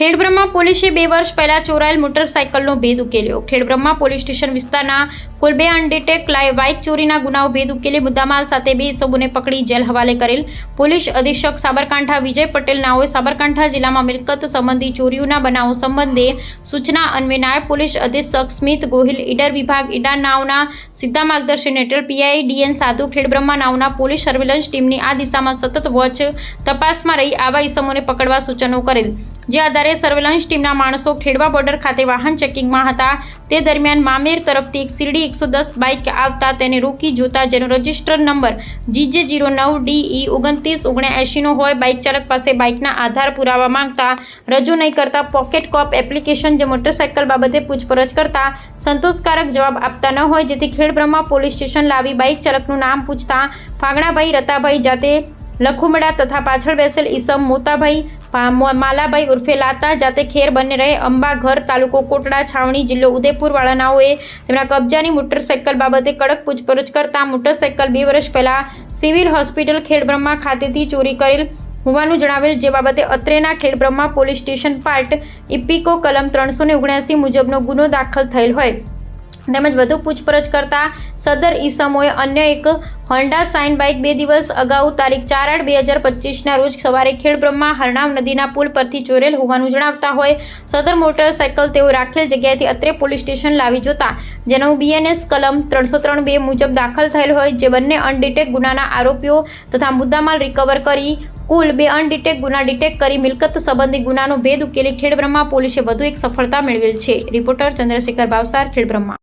ખેડબ્રહ્મા પોલીસે બે વર્ષ પહેલા ચોરાયેલ મોટરસાયકલનો ભેદ ઉકેલ્યો. ખેડબ્રહ્મા પોલીસ સ્ટેશન વિસ્તારના કુલ બે અનડિટેક બાઇક ચોરીના ગુનાઓ ભેદ ઉકેલી મુદ્દામાલ સાથે બે ઇસમોને પકડી જેલ હવાલે કરેલ. પોલીસ અધિક્ષક સાબરકાંઠા વિજય પટેલ નાઓએ સાબરકાંઠા જિલ્લામાં મિલકત સંબંધી ચોરીઓના બનાવો સંબંધે સૂચના અન્વે નાયબ પોલીસ અધિક્ષક સ્મિત ગોહિલ, ઈડર વિભાગ ઈડા નાઓના સીધા માર્ગદર્શન હેઠળ પીઆઈ ડીએન સાધુ ખેડબ્રહ્મા નાઓના પોલીસ સર્વેલન્સ ટીમની આ દિશામાં સતત વોચ તપાસમાં રહી આવા ઇસમોને પકડવા સૂચનો કરેલ. જે આધારે સર્વેલન્સ ટીમના માણસો ખેડવા બોર્ડર ખાતે વાહન ચેકિંગમાં હતા. તે દરમિયાન મામેર તરફથી એક શિરડી એકસો દસ બાઇક આવતા તેને રોકી જોતા જેનો register number G J zero નવ ડીઈ ઓગણત્રીસ ઓગણએંશીનો હોય. બાઇક ચાલક પાસે બાઇકના આધાર પુરાવા માંગતા રજૂ નહીં કરતા પોકેટ કોપ એપ્લિકેશન જે મોટરસાયકલ બાબતે પૂછપરછ કરતા સંતોષકારક જવાબ આપતા ન હોય. જેથી ખેડબ્રહ્મા પોલીસ સ્ટેશન લાવી બાઇક ચાલકનું નામ પૂછતા ફાગણાભાઈ રતાભાઈ જાતે લખુમડા તથા પાછળ બેસેલ ઈસમ મોતાભાઈ માલાભાઈ ઉર્ફે લાતા, જાતે ખેર બંને રહે અંબા ઘર તાલુકો કોટડા, છાવણી જિલ્લો ઉદયપુર વાળાનાઓએ તેમના કબજાની મોટરસાયકલ બાબતે કડક પૂછપરછ કરતા મોટરસાયકલ બે વર્ષ પહેલા સિવિલ હોસ્પિટલ ખેડબ્રહ્મા ખાતેથી ચોરી કરેલ હોવાનું જણાવેલ, જે બાબતે અત્રેના ખેડબ્રહ્મા પોલીસ સ્ટેશન પાર્ટ ઇપિકો કલમ ત્રણસો ને ઓગણસી મુજબનો ગુનો દાખલ થયેલ હોય. તેમજ વધુ પૂછપરછ કરતા સદર ઈસમોએ અન્ય એક હોન્ડા સાઇન બાઇક બે દિવસ અગાઉ તારીખ ચાર આઠ બે હજાર પચીસના રોજ સવારે ખેડબ્રહ્મા હરણાવ નદીના પુલ પરથી ચોરેલ હોવાનું જણાવતા હોય. સદર મોટરસાયકલ તેઓ રાખેલ જગ્યાએથી અત્રે પોલીસ સ્ટેશન લાવી જોતા, જેનો બીએનએસ કલમ ત્રણસો ત્રણ બે મુજબ દાખલ થયેલ હોય, જે બંને અનડિટેક ગુનાના આરોપીઓ તથા મુદ્દામાલ રિકવર કરી, કુલ બે અનડિટેક ગુના ડિટેક કરી મિલકત સંબંધી ગુનાનો ભેદ ઉકેલી ખેડબ્રહ્મા પોલીસે વધુ એક સફળતા મેળવેલ છે. રિપોર્ટર ચંદ્રશેખર ભાવસાર ખેડબ્રહ્મા